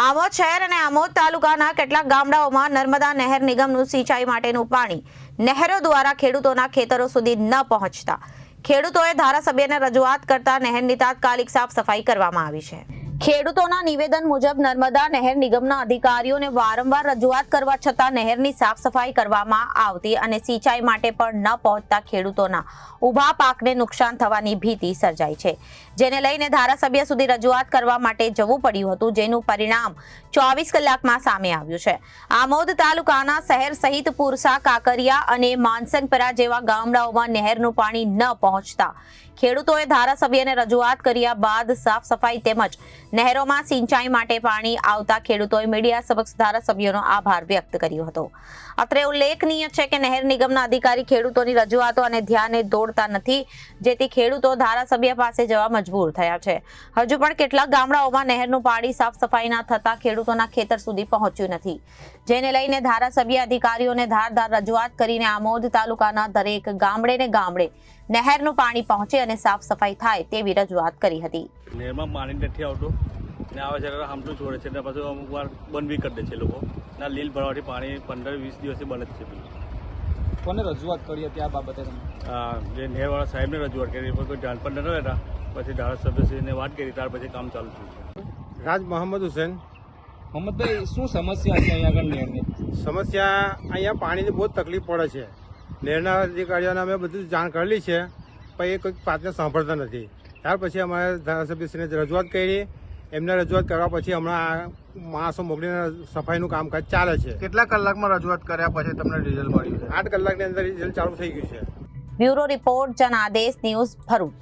આમોદ શહેર અને આમોદ તાલુકાના કેટલાક ગામડાઓમાં નર્મદા નહેર નિગમનું સિંચાઈ માટેનું પાણી નહેરો દ્વારા ખેડૂતોના ખેતરો સુધી ન પહોંચતા. ખેડૂતોએ ધારાસભ્યને રજૂઆત કરતા નહેરની તાત્કાલિક સાફ સફાઈ કરવામાં આવી છે. ખેડૂતોના નિવેદન મુજબ નર્મદા નહેર નિગમના અધિકારીઓને વારંવાર રજૂઆત કરવા છતાં નહેરની સાફ સફાઈ કરવામાં આવતી અને સિંચાઈ માટે પણ ન પહોંચતા ખેડૂતોના ઊભા પાકને નુકસાન થવાની ભીતિ સર્જાઈ છે. જેને લઈને ધારાસભ્ય સુધી રજૂઆત કરવા માટે જવું પડ્યું હતું, જેનું પરિણામ ચોવીસ કલાકમાં સામે આવ્યું છે. આમોદ તાલુકાના શહેર સહિત પુરસા, કાકરિયા અને માનસંગપરા જેવા ગામડાઓમાં નહેરનું પાણી ન પહોંચતા ખેડૂતોએ ધારાસભ્યને રજૂઆત કર્યા બાદ સાફ સફાઈ તેમજ નહેરોમાં સિંચાઈ માટે પાણી આવતા ખેડૂતોએ મીડિયા સમક્ષ ધારાસભ્યોનો આભાર વ્યક્ત કર્યો હતો. અત્રે ઉલ્લેખનીય છે કે નહેર નિગમના અધિકારી ખેડૂતોની રજૂઆતો અને ધ્યાને દોડતા નથી, જેથી ખેડૂતો ધારાસભ્ય પાસે જવા મજબૂર થયા છે. હજુ પણ કેટલાક ગામડાઓમાં નહેરનું પાણી સાફ સફાઈ ના થતા ખેડૂતોના ખેતર સુધી પહોંચ્યું નથી. જેને લઈને ધારાસભ્ય અધિકારીઓને ધારદાર રજૂઆત કરીને આમોદ તાલુકાના દરેક ગામડે ને ગામડે નહેરનું પાણી પહોંચે અને સાફ સફાઈ થાય તેવી રજૂઆત કરી હતી. નહેરમાં પાણી નથી આવતું ને આવે છે હામટું છોડે છે ને પાછું અમુક વાર બંધ બી કરી દે છે લોકો. ના લીલ ભરવાથી પાણી પંદર વીસ દિવસથી બંધ જ છે કોને રજૂઆત કરી હતી આ બાબતે તમે? જે નહેરવાળા સાહેબને રજૂઆત કરી પણ કોઈ ધ્યાન પણ ન રહેતા. પછી ધારાસભ્યશ્રીને વાત કરી ત્યાર પછી કામ ચાલુ થયું. રાજ મોહમ્મદ હુસેન. મોહમ્મદભાઈ શું સમસ્યા છે અહીંયા આગળ નહેરની? સમસ્યા અહીંયા પાણીની બહુ જ તકલીફ પડે છે. નહેરના અધિકારીઓને અમે બધું જાણ કરેલી છે પણ એ કોઈક પાતને સાંભળતા નથી. ત્યાર પછી અમારે ધારાસભ્યશ્રીને રજૂઆત કરી. એમને રજૂઆત કરવા પછી હમણાં માણસો મોકલીને સફાઈનું કામકાજ ચાલે છે. કેટલા કલાકમાં રજૂઆત કર્યા પછી તમને રિઝલ્ટ મળ્યું છે? આઠ કલાકની અંદર રિઝલ્ટ ચાલુ થઈ ગયું છે. Bureau report Janadesh news Bharuch.